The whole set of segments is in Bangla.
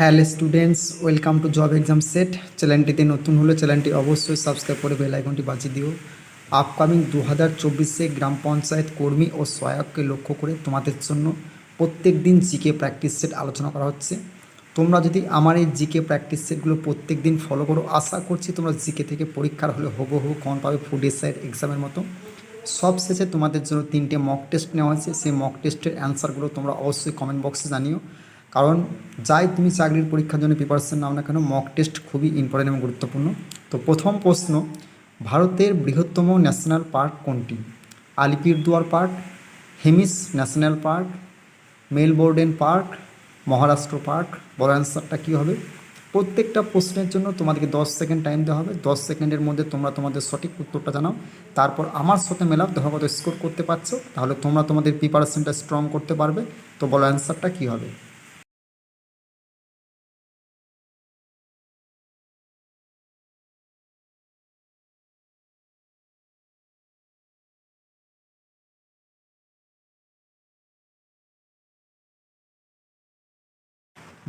Hello students, welcome to job exam set. চ্যানেলটিতে নতুন হলে চ্যানেলটি অবশ্যই সাবস্ক্রাইব করে বেল আইকনটি বাজিয়ে দিও। আপকামিং দু হাজার চব্বিশে গ্রাম পঞ্চায়েত কর্মী ও সহায়ককে লক্ষ্য করে তোমাদের জন্য প্রত্যেক দিন জিকে প্র্যাকটিস সেট আলোচনা করা হচ্ছে। তোমরা যদি আমার এই জিকে প্র্যাকটিস সেটগুলো প্রত্যেক দিন ফলো করো, আশা করছি তোমরা জিকে থেকে পরীক্ষার হলে হব কমন পাবে ফুড সাইড এক্সামের মতো। সব শেষে তোমাদের জন্য তিনটে মক টেস্ট নেওয়া হয়েছে। সেই মক টেস্টের অ্যান্সারগুলো তোমরা অবশ্যই কমেন্ট বক্সে জানিও। কারণ যাই তুমি চাকরির পরীক্ষার জন্য প্রিপারেশন নাও না কেন মক টেস্ট খুবই ইম্পর্টেন্ট এবং গুরুত্বপূর্ণ। তো প্রথম প্রশ্ন, ভারতের বৃহত্তম ন্যাশনাল পার্ক কোনটি? Alipurduar park Hemis national park মেলবোর্ডেন park Maharashtra park বড় অ্যান্সারটা কী হবে? প্রত্যেকটা প্রশ্নের জন্য তোমাদেরকে দশ সেকেন্ড টাইম দেওয়া হবে। দশ সেকেন্ডের মধ্যে তোমরা তোমাদের সঠিক উত্তরটা জানাও। তারপর আমার সাথে মেলাপ দেখো কত স্কোর করতে পারছ, তাহলে তোমরা তোমাদের প্রিপারেশনটা স্ট্রং করতে পারবে। তো বলো অ্যান্সারটা কী হবে?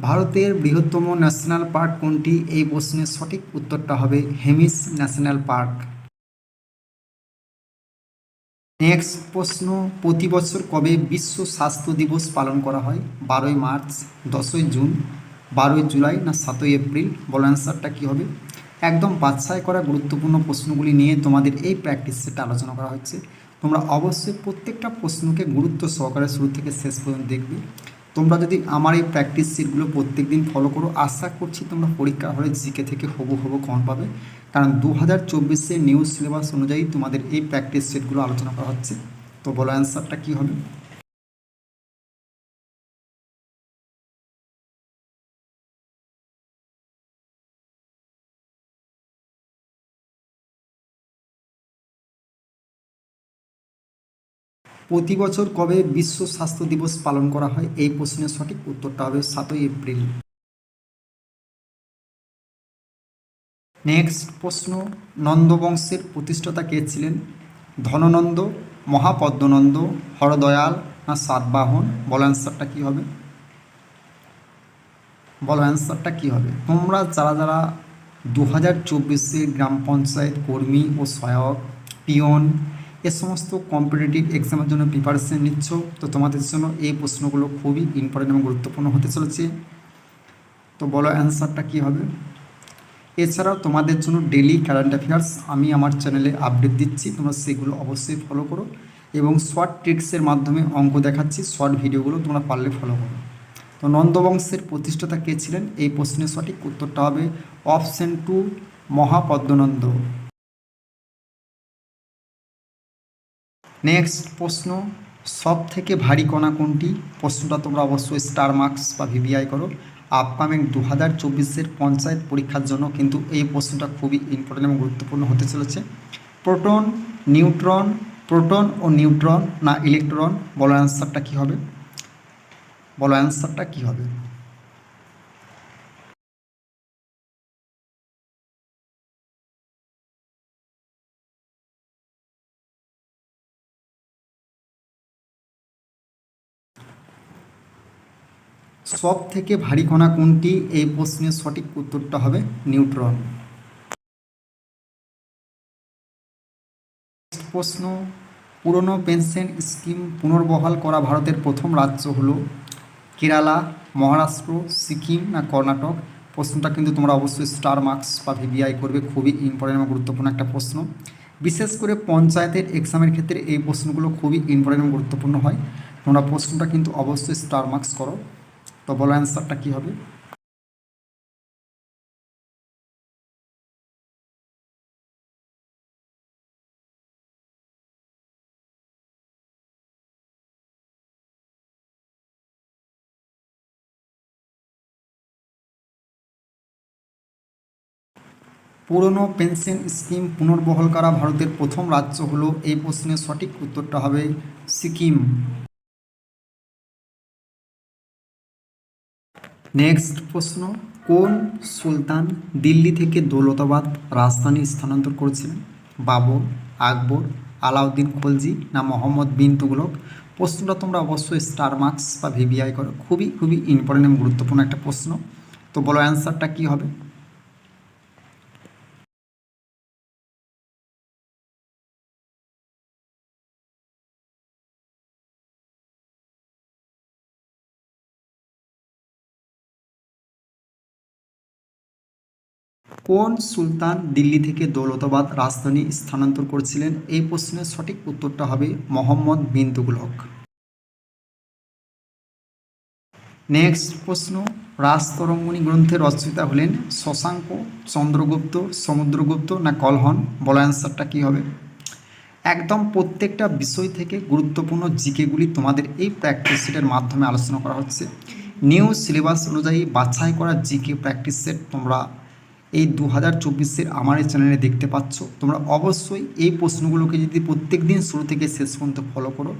ভারতের বৃহত্তম ন্যাশনাল পার্ক কোনটি? এই প্রশ্নের সঠিক উত্তরটা হবে হেমিস ন্যাশনাল পার্ক। নেক্সট প্রশ্ন, প্রতি বছর কবে বিশ্ব স্বাস্থ্য দিবস পালন করা হয়? বারোই মার্চ, দশই জুন, বারোই জুলাই না সাতই এপ্রিল? বলো অ্যান্সারটা কী হবে? একদম বাছাই করা গুরুত্বপূর্ণ প্রশ্নগুলি নিয়ে তোমাদের এই প্র্যাকটিস সেটটা আলোচনা করা হচ্ছে। তোমরা অবশ্যই প্রত্যেকটা প্রশ্নকে গুরুত্ব সহকারে শুরু থেকে শেষ পর্যন্ত দেখবে। তোমরা যদি আমার এই প্র্যাকটিস সিটগুলো প্রত্যেক দিন ফলো করো, আশা করছি তোমরা পরীক্ষা হলে জিকে থেকে হবু হবু কম পাবে। কারণ দু হাজার চব্বিশে নিউজ সিলেবাস অনুযায়ী তোমাদের এই প্র্যাকটিস সিটগুলো আলোচনা করা হচ্ছে। তো বলো অ্যান্সারটা কী হবে? প্রতি বছর কবে বিশ্ব স্বাস্থ্য দিবস পালন করা হয়? এই প্রশ্নের সঠিক উত্তরটা হবে সাতই এপ্রিল। নেক্সট প্রশ্ন, নন্দবংশের প্রতিষ্ঠাতা কে ছিলেন? ধননন্দ, মহাপদ্মনন্দ, হরদয়াল না সাতবাহন? বলো অ্যান্সারটা কী হবে? বলো অ্যান্সারটা কী হবে? তোমরা যারা যারা দু হাজার চব্বিশে গ্রাম পঞ্চায়েত কর্মী ও সহায়ক, পিয়ন এ সমস্ত কম্পিটিটিভ এক্সামের জন্য প্রিপারেশন নিচ্ছ। তো তোমাদের জন্য এই প্রশ্নগুলো খুবই ইম্পর্টেন্ট এবং গুরুত্বপূর্ণ হতে চলেছে। তো বলো অ্যান্সারটা কী হবে? এছাড়াও তোমাদের জন্য ডেলি কারেন্ট অ্যাফেয়ার্স আমি আমার চ্যানেলে আপডেট দিচ্ছি। তোমরা সেগুলো অবশ্যই ফলো করো এবং শর্ট ট্রিক্সের মাধ্যমে অঙ্ক দেখাচ্ছি। শর্ট ভিডিওগুলো তোমরা পারলে ফলো করো। তো নন্দবংশের প্রতিষ্ঠাতা কে ছিলেন? এই প্রশ্নের সঠিক উত্তরটা হবে অপশন টু মহাপদ্মনন্দ। নেক্সট প্রশ্ন সব থেকে ভারী কণা কোনটি? প্রশ্নটা তোমরা অবশ্যই স্টার মার্কস বা ভিভিআই করো। আপকামিং দু হাজার চব্বিশের পঞ্চায়েত পরীক্ষার জন্য কিন্তু এই প্রশ্নটা খুবই ইম্পর্টেন্ট এবং গুরুত্বপূর্ণ হতে চলেছে। প্রোটন নিউট্রন প্রোটন ও নিউট্রন না ইলেকট্রন বলো অ্যান্সারটা কী হবে? বলো অ্যান্সারটা কী হবে? সব থেকে ভারী কণা কোনটি? এই প্রশ্নের সঠিক উত্তরটা হবে নিউট্রন। প্রশ্ন, পুরনো পেনশন স্কিম পুনর্বহাল করা ভারতের প্রথম রাজ্য হলো কেরালা, মহারাষ্ট্র, সিকিম না কর্ণাটক? প্রশ্নটা কিন্তু তোমরা অবশ্যই স্টার মার্কস বা ভিভিআই করবে, খুবই ইম্পর্টেন্ট এবং গুরুত্বপূর্ণ একটা প্রশ্ন। বিশেষ করে পঞ্চায়েতের এক্সামের ক্ষেত্রে এই প্রশ্নগুলো খুবই ইম্পর্টেন্ট এবং গুরুত্বপূর্ণ হয়। তোমরা প্রশ্নটা কিন্তু অবশ্যই স্টার মার্কস করো। তো বলো অ্যান্সারটা কী হবে? পুরনো পেনশন স্কিম পুনর্বহাল করা ভারতের প্রথম রাজ্য হলো, এই প্রশ্নের সঠিক উত্তরটা হবে সিকিম। নেক্সট প্রশ্ন, কোন সুলতান দিল্লি থেকে দৌলতাবাদ রাজধানী স্থানান্তর করেছিলেন? বাবর, আকবর, আলাউদ্দিন খলজি না মোহাম্মদ বিন তুগলক? প্রশ্নটা তোমরা অবশ্যই স্টার মার্কস বা ভিভিআই করো। খুবই খুবই ইম্পর্টেন্ট এবং গুরুত্বপূর্ণ একটা প্রশ্ন। তো বলো অ্যান্সারটা কী হবে? কোন সুলতান দিল্লি থেকে দৌলতাবাদ রাজধানী স্থানান্তর করেছিলেন? এই প্রশ্নের সঠিক উত্তরটা হবে মোহাম্মদ বিন তুগলক নেক্সট প্রশ্ন, রাজতরঙ্গিনী গ্রন্থের রচয়িতা হলেন শশাঙ্ক চন্দ্রগুপ্ত, সমুদ্রগুপ্ত না কলহন? বলো অ্যান্সারটা কী হবে? একদম প্রত্যেকটা বিষয় থেকে গুরুত্বপূর্ণ জিকেগুলি তোমাদের এই প্র্যাকটিস সেটের মাধ্যমে আলোচনা করা হচ্ছে। নিউ সিলেবাস অনুযায়ী বাছাই করা জিকে প্র্যাকটিস সেট তোমরা এই দু হাজার চব্বিশের আমার এই চ্যানেলে দেখতে পাচ্ছ। তোমরা অবশ্যই এই প্রশ্নগুলোকে যদি প্রত্যেক দিন শুরু থেকে শেষ পর্যন্ত ফলো করো।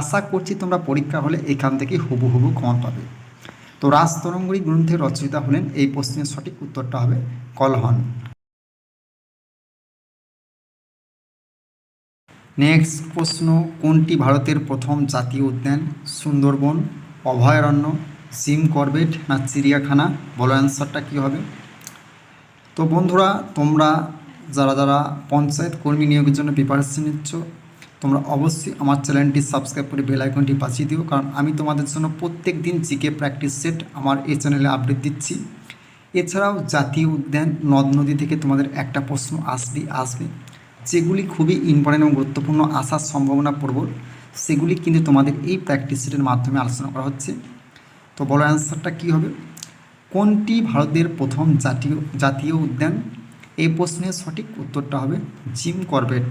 আশা করছি তোমরা পরীক্ষা হলে এখান থেকে হুবু হুবু কমন পাবে। তো রাজতরঙ্গী গ্রন্থের রচয়িতা হলেন, এই প্রশ্নের সঠিক উত্তরটা হবে কলহন। নেক্সট প্রশ্ন, কোনটি ভারতের প্রথম জাতীয় উদ্যান? সুন্দরবন, অভয়ারণ্য, সিম করবেট না চিড়িয়াখানা? বলো অ্যান্সারটা কী হবে? তো বন্ধুরা, তোমরা যারা যারা পঞ্চায়েত কর্মী নিয়োগের জন্য প্রিপারেশন নিচ্ছ, তোমরা অবশ্যই আমার চ্যানেলটি সাবস্ক্রাইব করে বেল আইকনটি বাঁচিয়ে দিও। কারণ আমি তোমাদের জন্য প্রত্যেক দিন জিকে প্র্যাকটিস সেট আমার এই চ্যানেলে আপডেট দিচ্ছি। এছাড়াও জাতীয় উদ্যান নদ নদী থেকে তোমাদের একটা প্রশ্ন আসবে আসবে। যেগুলি খুবই ইম্পর্টেন্ট এবং গুরুত্বপূর্ণ আসার সম্ভাবনা প্রবল, সেগুলি কিন্তু তোমাদের এই প্র্যাকটিস সেটের মাধ্যমে আলোচনা করা হচ্ছে। তো বলো অ্যান্সারটা কী হবে? কোনটি ভারতের প্রথম জাতীয় জাতীয় উদ্যান? এই প্রশ্নের সঠিক উত্তরটা হবে জিম করবেট।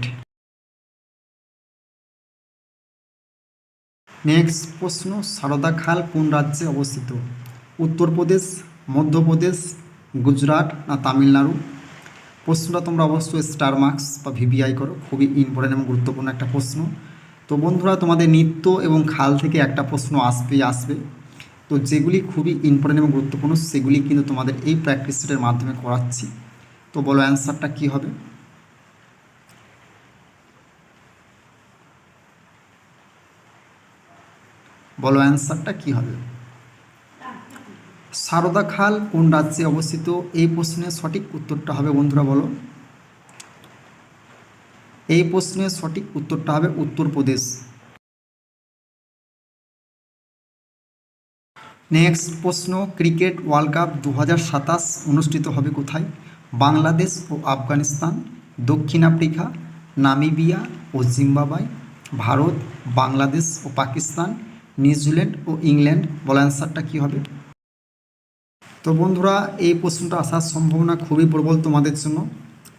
নেক্সট প্রশ্ন, সারদা খাল কোন রাজ্যে অবস্থিত? উত্তরপ্রদেশ, মধ্যপ্রদেশ, গুজরাট না তামিলনাড়ু? প্রশ্নটা তোমরা অবশ্যই স্টার মার্কস বা ভিভিআই করো, খুবই ইম্পর্টেন্ট এবং গুরুত্বপূর্ণ একটা প্রশ্ন। তো বন্ধুরা, তোমাদের নিত্য এবং খাল থেকে একটা প্রশ্ন আসবেই, আসবে। তো যেগুলি খুবই ইম্পর্টেন্ট এবং গুরুত্বপূর্ণ, সেগুলি কিন্তু তোমাদের এই প্র্যাকটিস সেটের মাধ্যমে করাচ্ছি। তো বলো অ্যান্সারটা কী হবে? বলো অ্যান্সারটা কী হবে? সারদা খাল কোন রাজ্যে অবস্থিত? এই প্রশ্নের সঠিক উত্তরটা হবে বন্ধুরা বলো। এই প্রশ্নের সঠিক উত্তরটা হবে উত্তরপ্রদেশ। নেক্সট প্রশ্ন, ক্রিকেট ওয়ার্ল্ড কাপ দু হাজার সাতাশ অনুষ্ঠিত হবে কোথায়? বাংলাদেশ ও আফগানিস্তান, দক্ষিণ আফ্রিকা, নামিবিয়া ও জিম্বাবাই ভারত, বাংলাদেশ ও পাকিস্তান, নিউজিল্যান্ড ও ইংল্যান্ড। বলা অ্যান্সারটা কী হবে? তো বন্ধুরা, এই প্রশ্নটা আসার সম্ভাবনা খুবই প্রবল তোমাদের জন্য।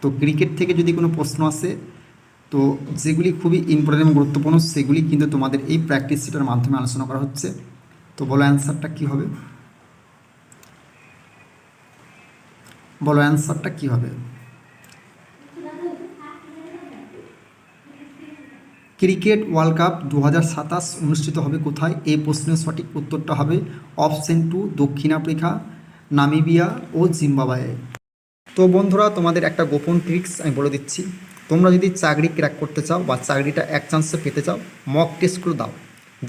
তো ক্রিকেট থেকে যদি কোনো প্রশ্ন আসে, তো যেগুলি খুবই ইম্পর্টেন্ট গুরুত্বপূর্ণ, সেগুলি কিন্তু তোমাদের এই প্র্যাকটিস সেটার মাধ্যমে আলোচনা করা হচ্ছে। তো বলো অ্যান্সারটা কী হবে? বলো অ্যান্সারটা কী হবে? ক্রিকেট ওয়ার্ল্ড কাপ দু হাজার সাতাশ অনুষ্ঠিত হবে কোথায়? এই প্রশ্নের সঠিক উত্তরটা হবে অপশন টু দক্ষিণ আফ্রিকা, নামিবিয়া ও জিম্বাবায়ে। তো বন্ধুরা, তোমাদের একটা গোপন ট্রিক্স আমি বলে দিচ্ছি। তোমরা যদি চাকরি ক্র্যাক করতে চাও বা চাকরিটা এক চান্সে পেতে চাও মক টেস্টগুলো দাও।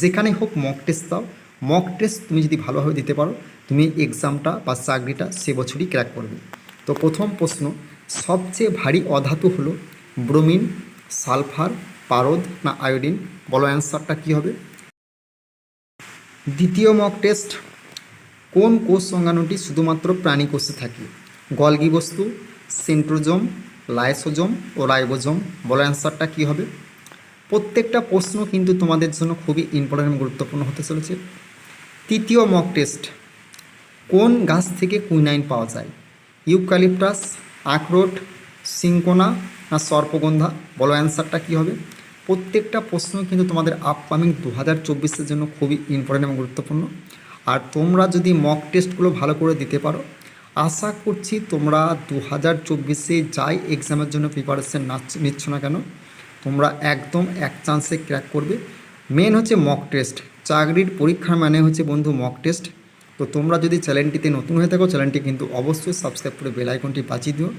যেখানেই হোক মক টেস্ট দাও। মক টেস্ট তুমি যদি ভালোভাবে দিতে পারো, তুমি এক্সামটা বা চাকরিটা সে বছরই ক্র্যাক করবে। তো প্রথম প্রশ্ন, সবচেয়ে ভারী অধাতু হলো ব্রোমিন সালফার পারদ না আয়োডিন বলো অ্যান্সারটা কী হবে? দ্বিতীয় মক টেস্ট কোন কোষ সংজ্ঞানুটি শুধুমাত্র প্রাণী কোষে থাকে? গলগি বস্তু, সেন্ট্রোজম, লাইসোজম ও রাইবোজম? বলো অ্যান্সারটা কী হবে? প্রত্যেকটা প্রশ্ন কিন্তু তোমাদের জন্য খুবই ইম্পর্টেন্ট গুরুত্বপূর্ণ হতে চলেছে। তৃতীয় মক টেস্ট কোন গাছ থেকে কুইনাইন পাওয়া যায়? ইউক্যালিপটাস, আখরোট, সিঙ্কোনা না সর্পগন্ধা? বলো অ্যান্সারটা কী হবে? প্রত্যেকটা প্রশ্ন কিন্তু তোমাদের আপকামিং দু হাজার চব্বিশের জন্য খুবই ইম্পর্টেন্ট এবং গুরুত্বপূর্ণ। আর তোমরা যদি মক টেস্টগুলো ভালো করে দিতে পারো, আশা করছি তোমরা দু হাজার চব্বিশে যাই এক্সামের জন্য প্রিপারেশন নিচ্ছ না কেন, তোমরা একদম এক চান্সে ক্র্যাক করবে। মেন হচ্ছে মক টেস্ট চাকরির পরীক্ষা মানে হচ্ছে বন্ধু মক টেস্ট তো তোমরা যদি চ্যানেলটিতে নতুন হয়ে থাকো, চ্যানেলটি কিন্তু অবশ্যই সাবস্ক্রাইব করে বেল আইকনটি বাঁচিয়ে দিও।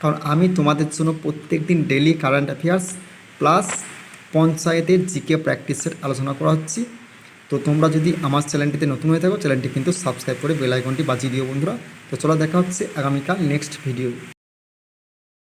কারণ আমি তোমাদের জন্য প্রত্যেক দিন ডেলি কারেন্ট অ্যাফেয়ার্স প্লাস পঞ্চায়েতের জিকে প্র্যাকটিসের আলোচনা করা হচ্ছে তো তোমরা যদি আমার চ্যানেলটিতে নতুন হয়ে থাকো, চ্যানেলটি কিন্তু সাবস্ক্রাইব করে বেল আইকনটি বাজিয়ে দিও বন্ধুরা। তো চলো দেখা হচ্ছে আগামীকাল নেক্সট ভিডিও